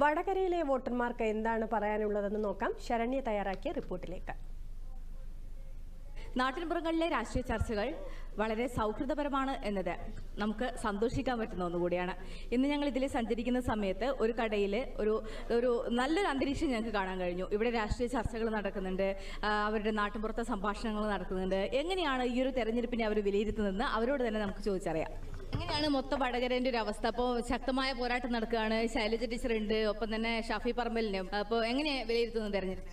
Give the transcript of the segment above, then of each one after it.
വടകരയിലെ വോട്ടർമാർക്ക് എന്താണ് പറയാനുള്ളതെന്ന് നോക്കാം. ശരണ്യ തയ്യാറാക്കിയ റിപ്പോർട്ടിലേക്ക്. നാട്ടിൻപുറങ്ങളിലെ രാഷ്ട്രീയ ചർച്ചകൾ വളരെ സൗഹൃദപരമാണ് എന്നത് നമുക്ക് സന്തോഷിക്കാൻ പറ്റുന്ന ഒന്നുകൂടിയാണ്. ഇന്ന് ഞങ്ങൾ ഇതിൽ സഞ്ചരിക്കുന്ന സമയത്ത് ഒരു കടയിൽ ഒരു ഒരു നല്ലൊരു അന്തരീക്ഷം ഞങ്ങൾക്ക് കാണാൻ കഴിഞ്ഞു. ഇവിടെ രാഷ്ട്രീയ ചർച്ചകൾ നടക്കുന്നുണ്ട്. അവരുടെ നാട്ടിൻപുറത്തെ സംഭാഷണങ്ങൾ നടക്കുന്നുണ്ട്. എങ്ങനെയാണ് ഈ ഒരു തെരഞ്ഞെടുപ്പിനെ അവർ വിലയിരുത്തുന്നതെന്ന് അവരോട് തന്നെ നമുക്ക് ചോദിച്ചറിയാം. എങ്ങനെയാണ് മൊത്തം വടകരേന്റെ ഒരു അവസ്ഥ. അപ്പോൾ ശക്തമായ പോരാട്ടം നടക്കുകയാണ്. ശൈലജ ടീച്ചർ ഉണ്ട് ഒപ്പം തന്നെ ഷാഫി പറമ്പലിനും. അപ്പോൾ എങ്ങനെയാണ് വിലയിരുത്തുന്നത് തെരഞ്ഞെടുപ്പ്?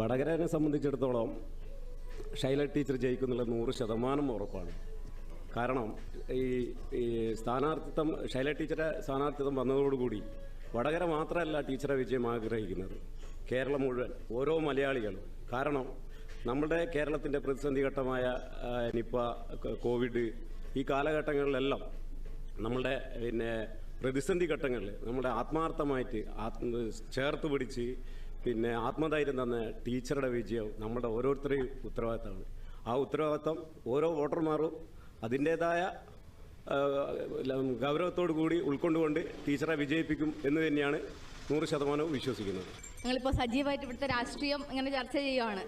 വടകരനെ സംബന്ധിച്ചിടത്തോളം ഷൈല ടീച്ചർ ജയിക്കുന്നുള്ള നൂറ് ശതമാനം ഉറപ്പാണ്. കാരണം ഈ ഈ സ്ഥാനാർത്ഥിത്വം ഷൈല ടീച്ചറെ സ്ഥാനാർത്ഥിത്വം വന്നതോടുകൂടി വടകര മാത്രമല്ല ടീച്ചറെ വിജയം ആഗ്രഹിക്കുന്നത്. കേരളം മുഴുവൻ ഓരോ മലയാളികളും. കാരണം നമ്മുടെ കേരളത്തിന്റെ പ്രതിസന്ധി ഘട്ടമായ നിപ്പ കോവിഡ് ഈ കാലഘട്ടങ്ങളിലെല്ലാം നമ്മളുടെ പിന്നെ പ്രതിസന്ധി ഘട്ടങ്ങളിൽ നമ്മുടെ ആത്മാർത്ഥമായിട്ട് ആത്മ ചേർത്ത് പിടിച്ച് പിന്നെ ആത്മധൈര്യം തന്ന ടീച്ചറുടെ വിജയം നമ്മുടെ ഓരോരുത്തരുടെയും ഉത്തരവാദിത്തമാണ്. ആ ഉത്തരവാദിത്തം ഓരോ വോട്ടർമാരും അതിന്റേതായ ഗൗരവത്തോടു കൂടി ഉൾക്കൊണ്ടുകൊണ്ട് ടീച്ചറെ വിജയിപ്പിക്കും എന്ന് തന്നെയാണ് നൂറ് ശതമാനവും വിശ്വസിക്കുന്നത്. ഞങ്ങളിപ്പോൾ സജീവമായിട്ട് ഇവിടുത്തെ രാഷ്ട്രീയം ഇങ്ങനെ ചർച്ച ചെയ്യുവാണ്.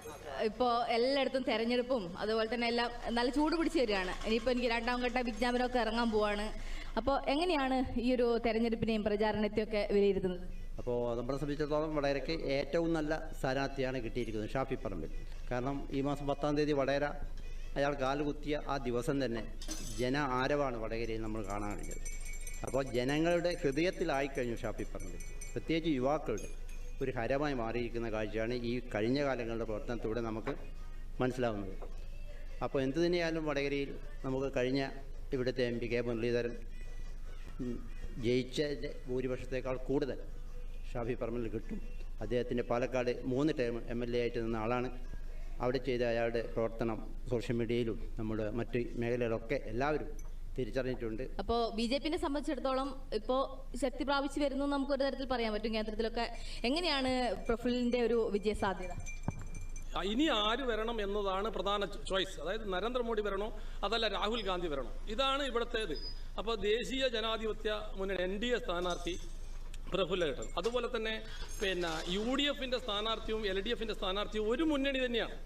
ഇപ്പോൾ എല്ലായിടത്തും തെരഞ്ഞെടുപ്പും അതുപോലെ തന്നെ എല്ലാം നല്ല ചൂട് പിടിച്ച് വരികയാണ്. ഇനിയിപ്പോൾ എനിക്ക് രണ്ടാം ഘട്ട വിജ്ഞാപനമൊക്കെ ഇറങ്ങാൻ പോവാണ്. അപ്പോൾ എങ്ങനെയാണ് ഈ ഒരു തെരഞ്ഞെടുപ്പിനെയും പ്രചാരണത്തെയും ഒക്കെ വിലയിരുത്തുന്നത്? അപ്പോൾ നമ്മളെ സംബന്ധിച്ചിടത്തോളം വടകരയ്ക്ക് ഏറ്റവും നല്ല സ്ഥാനാർത്ഥിയാണ് കിട്ടിയിരിക്കുന്നത് ഷാഫി പറമ്പിൽ. കാരണം ഈ മാസം പത്താം തീയതി വടകര അയാൾ കാലുകുത്തിയ ആ ദിവസം തന്നെ ജന ആരവാണ് വടകരയിൽ നമ്മൾ കാണാൻ കഴിഞ്ഞത്. അപ്പോൾ ജനങ്ങളുടെ ഹൃദയത്തിലായിക്കഴിഞ്ഞു ഷാഫി പറമ്പിൽ. പ്രത്യേകിച്ച് യുവാക്കളുടെ ഒരു ഹരമായി മാറിയിരിക്കുന്ന കാഴ്ചയാണ് ഈ കഴിഞ്ഞ കാലങ്ങളുടെ പ്രവർത്തനത്തിലൂടെ നമുക്ക് മനസ്സിലാവുന്നത്. അപ്പോൾ എന്തു തന്നെയായാലും വടകരയിൽ നമുക്ക് കഴിഞ്ഞ ഇവിടുത്തെ എം പി കെ മുരളീധരൻ ജയിച്ച ഭൂരിപക്ഷത്തേക്കാൾ കൂടുതൽ ഷാഫി പറമ്പിൽ കിട്ടും. അദ്ദേഹത്തിന്റെ പാലക്കാട് മൂന്ന് ടൈം എം എൽ എ ആയിട്ട് നിന്ന ആളാണ്. അവിടെ ചെയ്ത അയാളുടെ പ്രവർത്തനം സോഷ്യൽ മീഡിയയിലും നമ്മുടെ മറ്റ് മേഖലയിലൊക്കെ എല്ലാവരും തിരിച്ചറിഞ്ഞിട്ടുണ്ട്. അപ്പോ ബി ജെ പിനെ സംബന്ധിച്ചിടത്തോളം ഇപ്പോ ശക്തി പ്രാപിച്ചു വരുന്നു നമുക്ക് ഒരു തരത്തിൽ പറയാൻ പറ്റും കേന്ദ്രത്തിലൊക്കെ. എങ്ങനെയാണ് പ്രഫുലിന്റെ ഒരു വിജയ സാധ്യത ഇനി ആര് വരണം എന്നതാണ് പ്രധാന ചോയ്സ്. അതായത് നരേന്ദ്രമോദി വരണോ അതല്ല രാഹുൽ ഗാന്ധി വരണോ? ഇതാണ് ഇവിടുത്തേത്. അപ്പോൾ ദേശീയ ജനാധിപത്യ മുന്നണി എൻ ഡി എ സ്ഥാനാർത്ഥി പ്രഫുല്ല ഘട്ടൻ. അതുപോലെ തന്നെ പിന്നെ യു ഡി എഫിന്റെ സ്ഥാനാർത്ഥിയും എൽ ഡി എഫിന്റെ സ്ഥാനാർത്ഥിയും ഒരു മുന്നണി തന്നെയാണ്.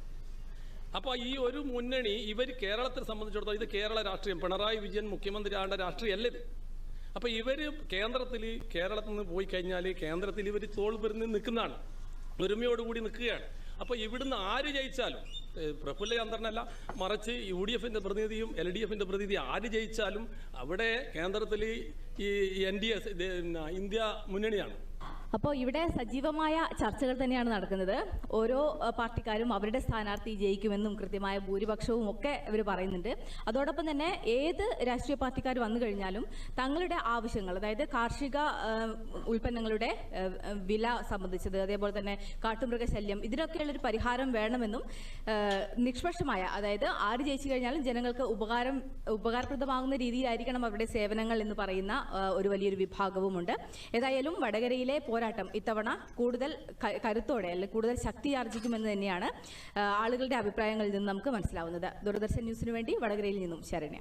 അപ്പോൾ ഈ ഒരു മുന്നണി ഇവർ കേരളത്തെ സംബന്ധിച്ചിടത്തോളം ഇത് കേരള രാഷ്ട്രീയം. പിണറായി വിജയൻ മുഖ്യമന്ത്രിയാണ്ട രാഷ്ട്രീയമല്ല ഇത്? അപ്പോൾ ഇവർ കേന്ദ്രത്തിൽ കേരളത്തിൽ നിന്ന് പോയി കഴിഞ്ഞാൽ കേന്ദ്രത്തിൽ ഇവർ തോൾ പെരുന്ന് നിൽക്കുന്നതാണ്. ഒരുമയോടുകൂടി നിൽക്കുകയാണ്. അപ്പോൾ ഇവിടുന്ന് ആര് ജയിച്ചാലും പ്രഫുല്ല ചന്ദ്രനല്ല മറിച്ച് യു ഡി എഫിന്റെ പ്രതിനിധിയും എൽ ഡി എഫിന്റെ പ്രതിനിധി ആര് ജയിച്ചാലും അവിടെ കേന്ദ്രത്തിൽ ഈ എൻ ഡി എസ് ഇന്ത്യ മുന്നണിയാണ്. അപ്പോൾ ഇവിടെ സജീവമായ ചർച്ചകൾ തന്നെയാണ് നടക്കുന്നത്. ഓരോ പാർട്ടിക്കാരും അവരുടെ സ്ഥാനാർത്ഥി ജയിക്കുമെന്നും കൃത്യമായ ഭൂരിപക്ഷവും ഒക്കെ ഇവർ പറയുന്നുണ്ട്. അതോടൊപ്പം തന്നെ ഏത് രാഷ്ട്രീയ പാർട്ടിക്കാർ വന്നു കഴിഞ്ഞാലും തങ്ങളുടെ ആവശ്യങ്ങൾ അതായത് കാർഷിക ഉൽപ്പന്നങ്ങളുടെ വില സംബന്ധിച്ചത് അതേപോലെ തന്നെ കാട്ടുമൃഗശല്യം ഇതിനൊക്കെയുള്ളൊരു പരിഹാരം വേണമെന്നും നിഷ്പക്ഷമായ അതായത് ആര് ജയിച്ചു കഴിഞ്ഞാലും ജനങ്ങൾക്ക് ഉപകാരം ഉപകാരപ്രദമാകുന്ന രീതിയിലായിരിക്കണം അവരുടെ സേവനങ്ങൾ എന്ന് പറയുന്ന ഒരു വലിയൊരു വിഭാഗവുമുണ്ട്. ഏതായാലും വടകരയിലെ പോരാട്ടം ഇത്തവണ കൂടുതൽ കരുത്തോടെ അല്ലെങ്കിൽ കൂടുതൽ ശക്തി ആർജിക്കുമെന്ന് തന്നെയാണ് ആളുകളുടെ അഭിപ്രായങ്ങളിൽ നിന്ന് നമുക്ക് മനസ്സിലാവുന്നത്. ദൂരദർശൻ ന്യൂസിനു വേണ്ടി വടകരയിൽ നിന്നും ശരണ്യ.